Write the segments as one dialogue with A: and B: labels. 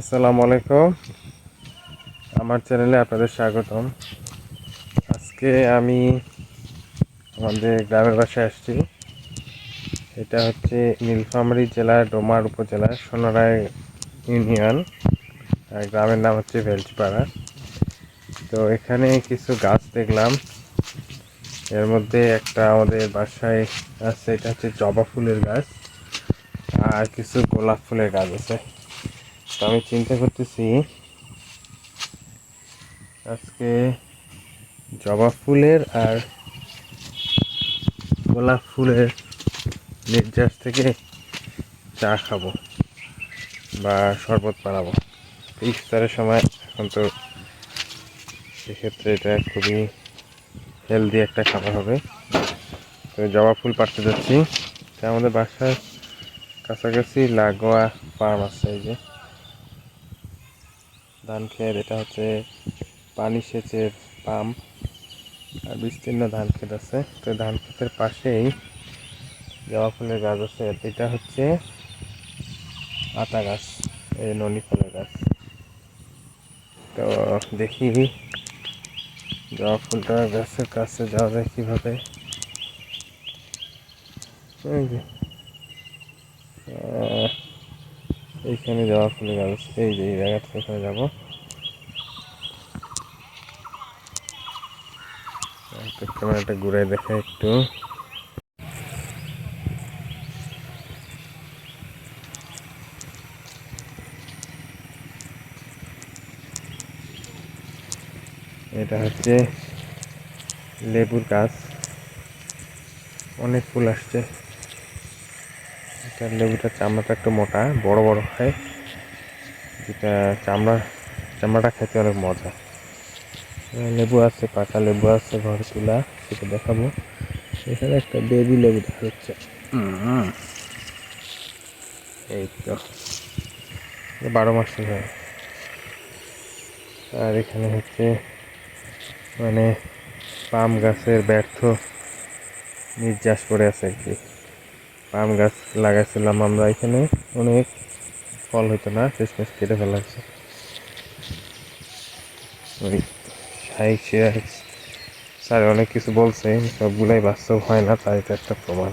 A: আসসালামু আলাইকুম। আমার চ্যানেলে আপনাদের স্বাগতম। আজকে আমি আমাদের গ্রামের বাসায় আসছি। এটা হচ্ছে নীলফামারী জেলার ডোমার উপজেলার সোনারায় ইউনিয়ন। গ্রামের নাম হচ্ছে ভেলচিপাড়া তো এখানে কিছু গাছ দেখলাম। এর মধ্যে একটা আমাদের বাসায় আছে, এটা হচ্ছে জবা ফুলের গাছ। আর কিছু গোলাপ ফুলের গাছ আছে। তো আমি চিন্তা করতেছি, আজকে জবা ফুলের আর গোলাপ ফুলের নির্যাস থেকে চা খাব বা শরবত বানাবো। ইফতারের সময় এখন তো সেক্ষেত্রে এটা খুবই হেলদি একটা খাবার হবে। তো জবা ফুল পাড়তে যাচ্ছি। তো আমাদের বাসার কাছাকাছি লাগোয়া ফার্ম আছে এই যে। ধান ক্ষেত এটা হচ্ছে পানি সেচের পাম্প। আর বিস্তীর্ণ ধান ক্ষেত আছে। তো ধান ক্ষেতের পাশেই জবা ফুলের গাছ আছে। এটা হচ্ছে আতা গাছ, এই ননি ফলের গাছ। তো দেখি জবা ফুলটা গাছের কাছে যাওয়া যায় কীভাবে এই যে আহ, এইখানে জবা ফুলের গাছ এই যে, এই জায়গাটা এখানে যাব। ক্যামেরাটা ঘুরে দেখে একটু। এটা হচ্ছে লেবুর গাছ। অনেক ফুল আসছে। এটা লেবুটার চামড়াটা একটু মোটা বড় বড় হয়। যেটা চামড়া চামড়াটা খেতে অনেক মজা। লেবু আছে পাকা লেবু আছে ঘরে তুলা সেটা দেখাবো। এখানে একটা বেবি লেবু দেখা যাচ্ছে। এই তো। বারো মাসই হয় আর এখানে হচ্ছে মানে পাম গাছের ব্যর্থ নির্যাস করে আছে আর কি। পাম গাছ লাগাইছিলাম আমরা এখানে। অনেক ফল হতো না, শেষমেশ কেটে ফেলা হয়েছে স্যার অনেক কিছু বলছে, সবগুলাই বাস্তব হয় না, তাই এটা একটা প্রমাণ।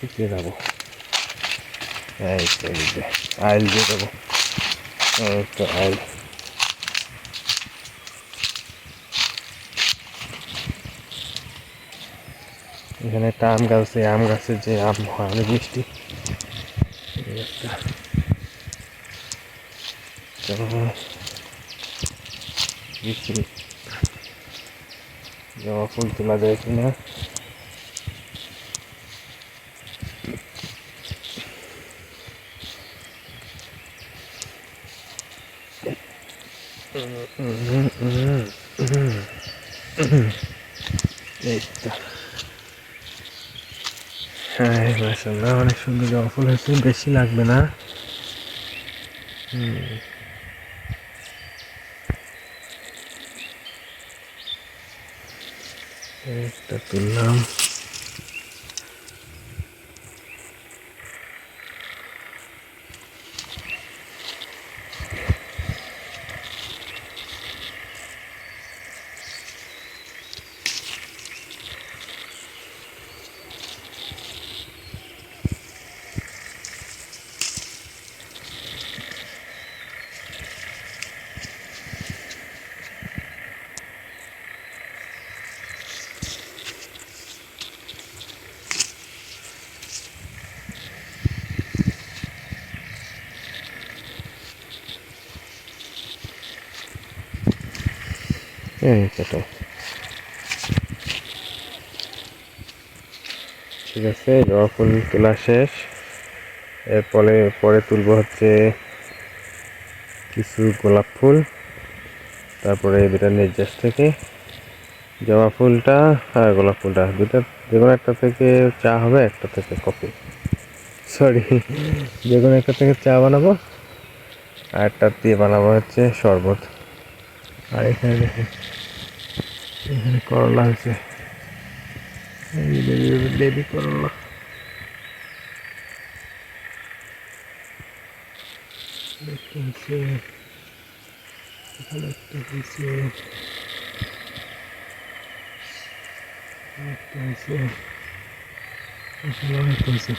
A: দিকে যাব আইল দিয়ে দেবো। আইল। এখানে একটা আম গাছ আছে আম গাছের যে আম হয়, অনেক মিষ্টি। জবা ফুল তোলা যায় কিনা। তো হ্যাঁ মাসাল্লাহ অনেক সুন্দর জবা ফুল হয়েছে বেশি লাগবে না। একটা তুললাম এই তো ঠিক আছে জবা ফুল তোলা শেষ। এরপরে, পরে তুলবো হচ্ছে কিছু গোলাপ ফুল। তারপরে দুটা নির্যাস থেকে। জবা ফুলটা আর গোলাপ ফুলটা। দুটা, যে কোনো একটা থেকে চা হবে, একটা থেকে কফি। সরি যে কোনো একটা থেকে চা বানাবো। আর একটা দিয়ে বানাবো হচ্ছে শরবত। আর এখানে দেখে এখানে করলা হয়েছে এই বেবি করলা দেখতে হচ্ছে এখানে একটা হয়েছে একটা হয়েছে আসলে অনেক হয়েছে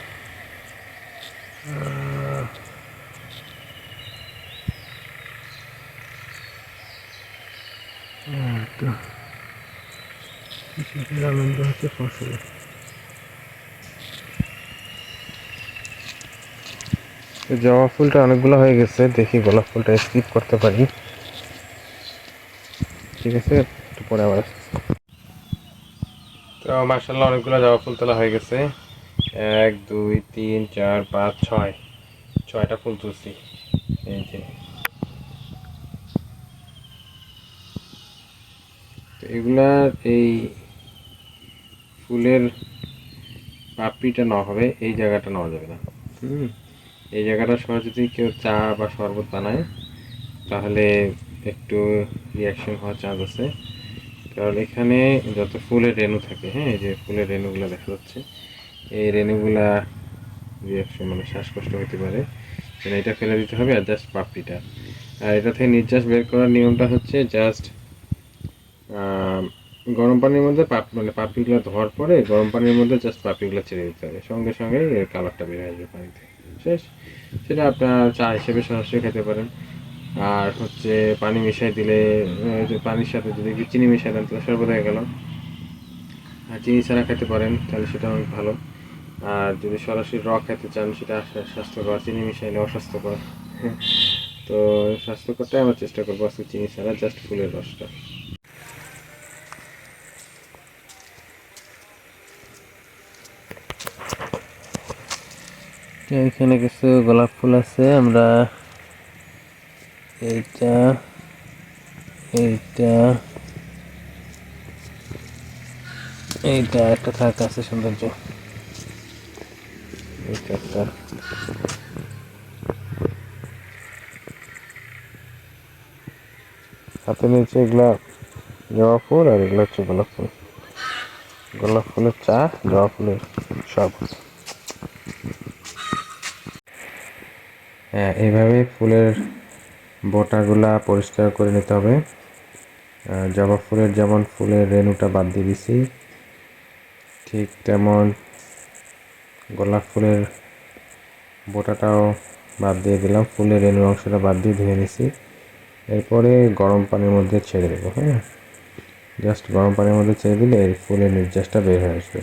A: আনন্দ হচ্ছে জবা ফুলটা অনেকগুলো হয়ে গেছে, দেখি গোলাপ ফুলটা স্কিপ করতে পারি। ঠিক আছে, একটু পরে আবার। তো মার্শাল্লাহ অনেকগুলো জবা ফুল তোলা হয়ে গেছে। এক, দুই, তিন, চার, পাঁচ, ছয়। ছয়টা ফুল তুলছি। এই যে তো এগুলার এই ফুলের পাপড়িটা নেওয়া হবে, এই জায়গাটা নেওয়া যাবে না। হুম, এই জায়গাটা সহ যদি কেউ চা বা শরবত বানায়, তাহলে একটু রিয়াকশন হওয়ার চান্স আছে। কারণ এখানে যত ফুলের রেণু থাকে হ্যাঁ এই যে ফুলের রেণুগুলো দেখা যাচ্ছে, এই রেণুগুলা রিয়াকশন মানে শ্বাসকষ্ট হতে পারে। মানে এটা ফেলে দিতে হবে আর জাস্ট পাপড়িটা। আর এটা থেকে নির্যাস বের করার নিয়মটা হচ্ছে জাস্ট গরম পানির মধ্যে পাপ মানে পাপড়িগুলো ধোয়ার পরে গরম পানির মধ্যে জাস্ট পাপড়িগুলো ছেড়ে দিতে হবে। সঙ্গে সঙ্গে এর কালারটা বের হয়ে যাবে পানিতে। শেষ। সেটা আপনার চা হিসেবে সরাসরি খেতে পারেন। আর হচ্ছে পানি মিশাই দিলে পানির সাথে যদি একটু চিনি মিশাই দেন, তাহলে শরবত হয়ে গেল। আর চিনি ছাড়া খেতে পারেন, তাহলে সেটা অনেক ভালো। আর যদি সরাসরি র খেতে চান, সেটা স্বাস্থ্যকর, চিনি মিশাইলে অস্বাস্থ্যকর তো স্বাস্থ্যকরটাই আমরা চেষ্টা করব আজকে চিনি ছাড়া জাস্ট ফুলের রসটা। এখানে কিছু গোলাপ ফুল আছে, আমরা এইটা এইটা এইটা একটা থাক আছে সৌন্দর্য। একটা। হাতে নিচে এগুলা জবা ফুল আর এগুলো হচ্ছে গোলাপ ফুল। গোলাপ ফুলের চা, জবা ফুলের শরবত এইভাবে ফুলের বোটাগুলা পরিষ্কার করে নিতে হবে। জবা ফুলের যেমন ফুলের রেণুটা বাদ দিয়ে দিছি, ঠিক তেমন গোলাপ ফুলের বোটাটাও বাদ দিয়ে দিলাম। ফুলের রেণুর অংশটা বাদ দিয়ে ধুয়ে নিছি। এরপরে গরম পানির মধ্যে ছেড়ে দেবো হ্যাঁ? জাস্ট গরম পানির মধ্যে ছেড়ে দিলে ফুলের নির্যাসটা বের হয়ে আসবে।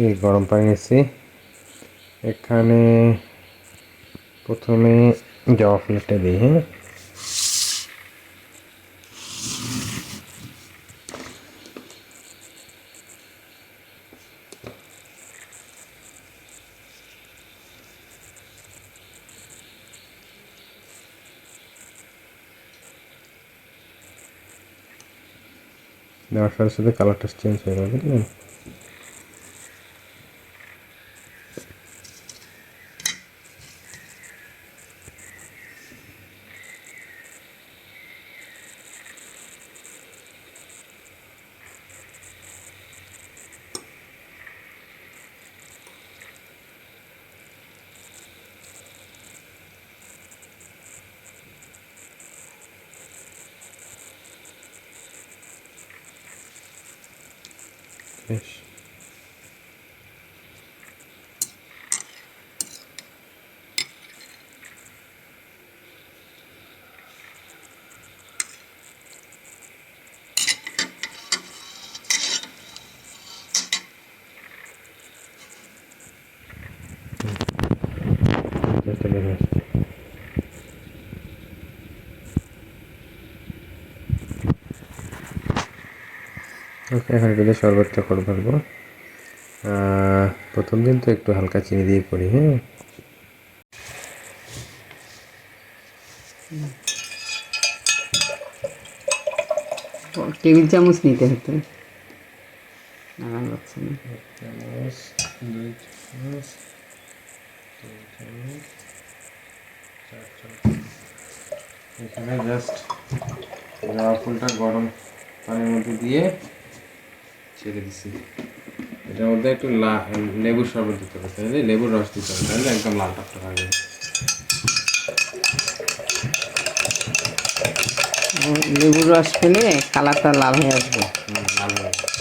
A: ঠিক গরম পানি নিচ্ছি। এখানে প্রথমে জবা ফুলটা দিই হ্যাঁ? দেওয়ার সাথে সাথে কালারটা চেঞ্জ হয়ে যাবে বেশ A minute. ওকে এখন এটাতে শরবতটা করে ফেলব। প্রথম দিন তো একটু হালকা চিনি দিয়ে করি হ্যাঁ?
B: টেবিল চামচ নিতে হতো। না
A: চামচ দুই চামচ তিন চামচ চার চামচ এখানে জাস্ট জবা ফুলটা গরম পানির মধ্যে দিয়ে ছেড়ে দিছি। এটার মধ্যে একটু লেবুর শরবত দিতে হবে তাহলে লেবুর রস দিতে হবে তাহলে একদম লাল টকটা হয়ে যাবে।
B: লেবুর রস পেলে কালারটা লাল হয়ে আসবে।
A: লাল হয়ে যাবে।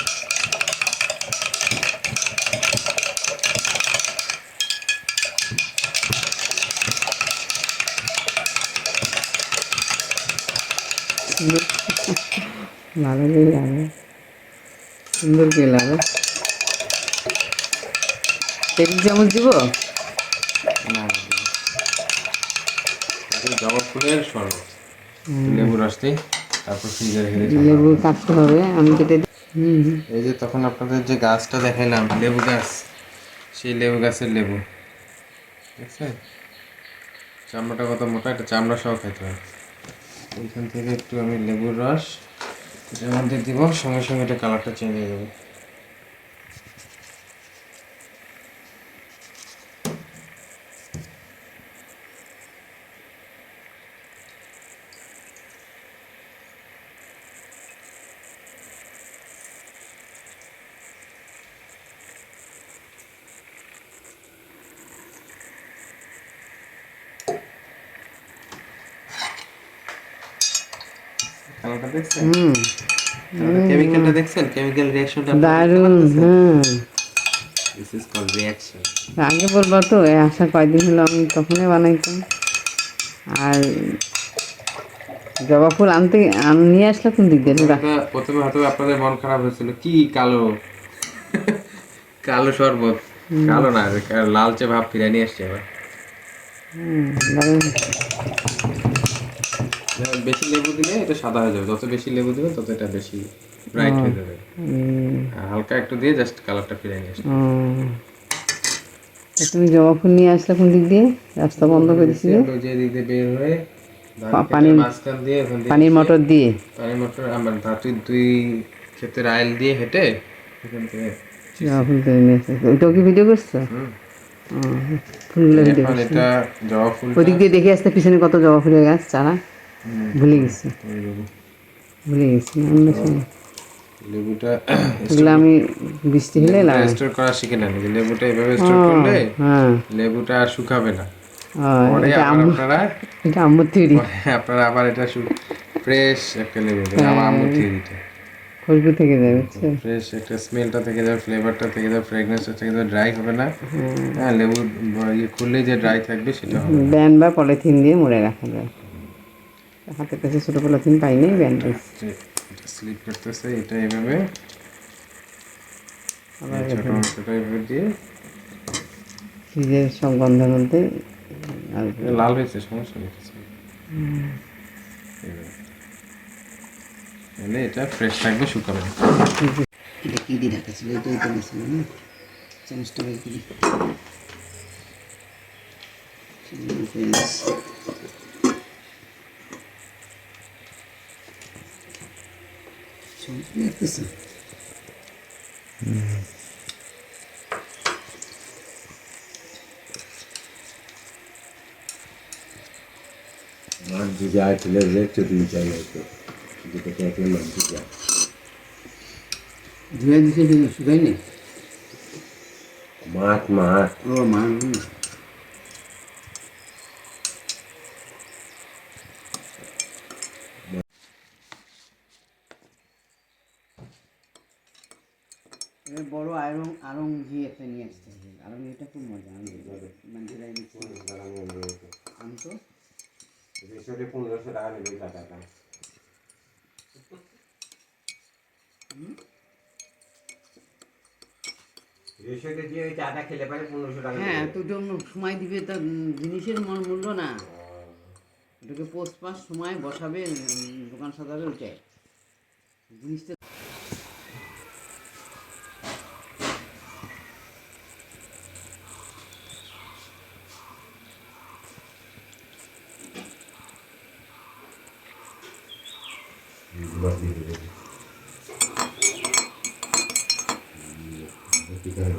B: ভালো করে লাগে। সুন্দর করে লাগে? টেবিল চামচ দিব?
A: জবা ফুলের শরবত। লেবু তারপর ফ্রিজে রেখে দিই
B: লেবু কাটতে হবে আমি কেটে।
A: এই যে তখন আপনাদের যে গাছটা দেখাইলাম লেবু গাছ সেই লেবু গাছের লেবু। দেখছেন? চামড়াটা কত মোটা একটা চামড়া সহ খেতে হয়। ওইখান থেকে একটু আমি লেবুর রস, এটার মধ্যে দেবো, সঙ্গে সঙ্গে এটা কালারটা চেঞ্জ হয়ে যাবে। কালারটা দেখছেন?
B: হুম।
A: কেমিক্যালটা দেখছেন? কেমিক্যাল রিঅ্যাকশনটা
B: দারুণ হ্যাঁ
A: দিস ইজ কল রিঅ্যাকশন
B: আগে বলব তো এই আশা কয়দিন হলো আমি তখনই বানাইতাম। আর জবা ফুল আনতে আন- নিয়ে আসলে কোন দিক দিয়ে?
A: প্রথমে হয়তো আপনাদের মন খারাপ হয়েছিল। কি কালো? কালো শরবত। কালো না লালচে ভাব ফিরে নিয়ে আসছে এবার
B: হুম,
A: বেশি লেবু দিলে এটা সাদা হয়ে যাবে। যত বেশি লেবু দিবেন তত এটা বেশি ব্রাইট হয়ে যাবে। আর হালকা একটু দিয়ে জাস্ট কালারটা ফিরে নিয়ে আসছে।
B: তা তুমি জবা ফুল নিয়ে আসলে কোন দিক দিয়ে? রাস্তা বন্ধ করে দিছিলে?
A: যে দিক দিয়ে বের হয়ে
B: পানির-
A: দিয়ে
B: পানির মোটর দিয়ে?
A: পানির মোটর আমার ধাতুর দুই ক্ষেতের আইল দিয়ে হেঁটে এখান থেকে
B: জবা ফুল তুলে নিয়ে আসলে। ওইটাও কি ভিডিও করছ? ফুলগুলো ভিডিও
A: এখন এটা জবা ফুল
B: ওদিক দিয়ে দেখে আসতে পিছনে কত জবা ফুলের গাছ চারা? ভুলে গেছি। ভুলে গেছি অন্য সময়।
A: লেবুটা
B: এগুলো আমি বৃষ্টি হলে লাগাই
A: স্টোর করা শিখে নেন লেবুটা এভাবে স্টোর করলে
B: হ্যাঁ।
A: লেবুটা আর শুকাবে না। পরে
B: এটা
A: আবার
B: আম্মু
A: আপনারা
B: এটা আম্মুর তৈরি
A: আপনারা আবার এটা ফ্রেশ একটা লেবু দেবেন আমার আম্মু থিওরিটা
B: খুশবু থেকে
A: ফ্রেশ একটা স্মেলটা থেকে যাবে ফ্লেভারটা থেকে যাবে ফ্রেগনেন্সটা থেকে যাবে ড্রাই হবে না। হ্যাঁ। লেবু ইয়ে খুললেই যে ড্রাই থাকবে সেটা হবে
B: ব্যান বা পলিথিন দিয়ে মুড়ে রাখা যায়। হাতের কাছে ছোটো পলিথিন পাইনি ব্যান পেয়েছি
A: যে এটা স্লিপ করতেছে এটা এভাবে।
B: আবার
A: ছোট অংশটা এভাবে দিয়ে।
B: ফ্রিজের সব গন্ধের মধ্যে আর
A: লাল হয়েছে সমস্যা নেই কিছু। তাহলে এটা ফ্রেশ থাকবে শুকাবে
B: এটা কি দিয়ে ছিল? এটাই তো না? চামচটা বের করি দেখতেছো
C: মাছ দুটো আর ছেলে রেখে তিন চার হয়তো দুটো ক্যাকের মাছ দুটো
B: ধুয়ে দিতে শুকাই নেই
C: মাছ
B: আরং এটা খুব মজা আমি দিচ্ছি আমি
C: রেশনে পনেরোশো টাকা নেবে টাকাটা
B: হ্যাঁ তো জন্য সময় দিবে তা জিনিসের মূল মূল্য না। এটাকে পোস্ট পাস সময় বসাবে দোকান সাজাবে ওইটাই। জিনিসটা
C: মাছ দিয়ে দেবে ঠিক আছে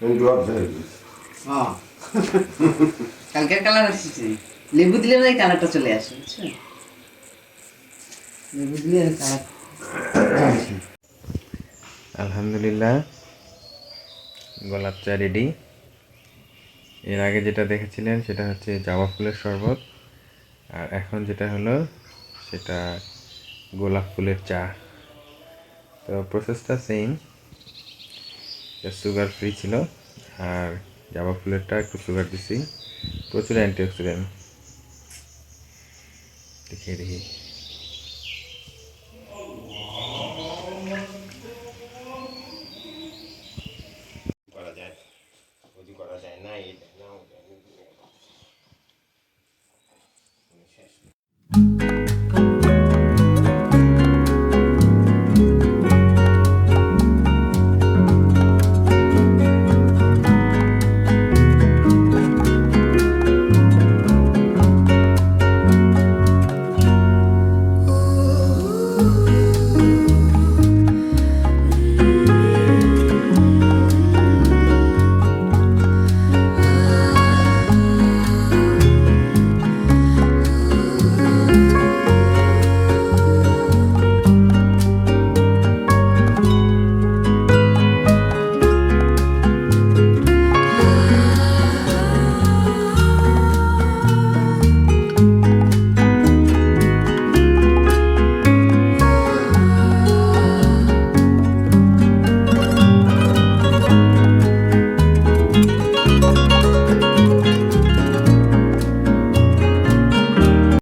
C: আমি ড্রপ ধরে
B: হ্যাঁ কালকের কালার আসছে। লেবু দিলে না কালারটা চলে আসে, বুঝছ? লেবু দিলে কালার
A: আলহামদুলিল্লাহ গোলাপ চা রেডি। এর আগে যেটা দেখেছিলেন সেটা হচ্ছে জবা ফুলের শরবত। আর এখন যেটা হলো, সেটা গোলাপ ফুলের চা। তো প্রসেসটা সেম সুগার ফ্রি ছিল। আর জাবা ফুলেরটা একটু সুগার দিছি। প্রচুর অ্যান্টিঅক্সিডেন্ট দেখে দেখি করা যায়। না এটা শেষ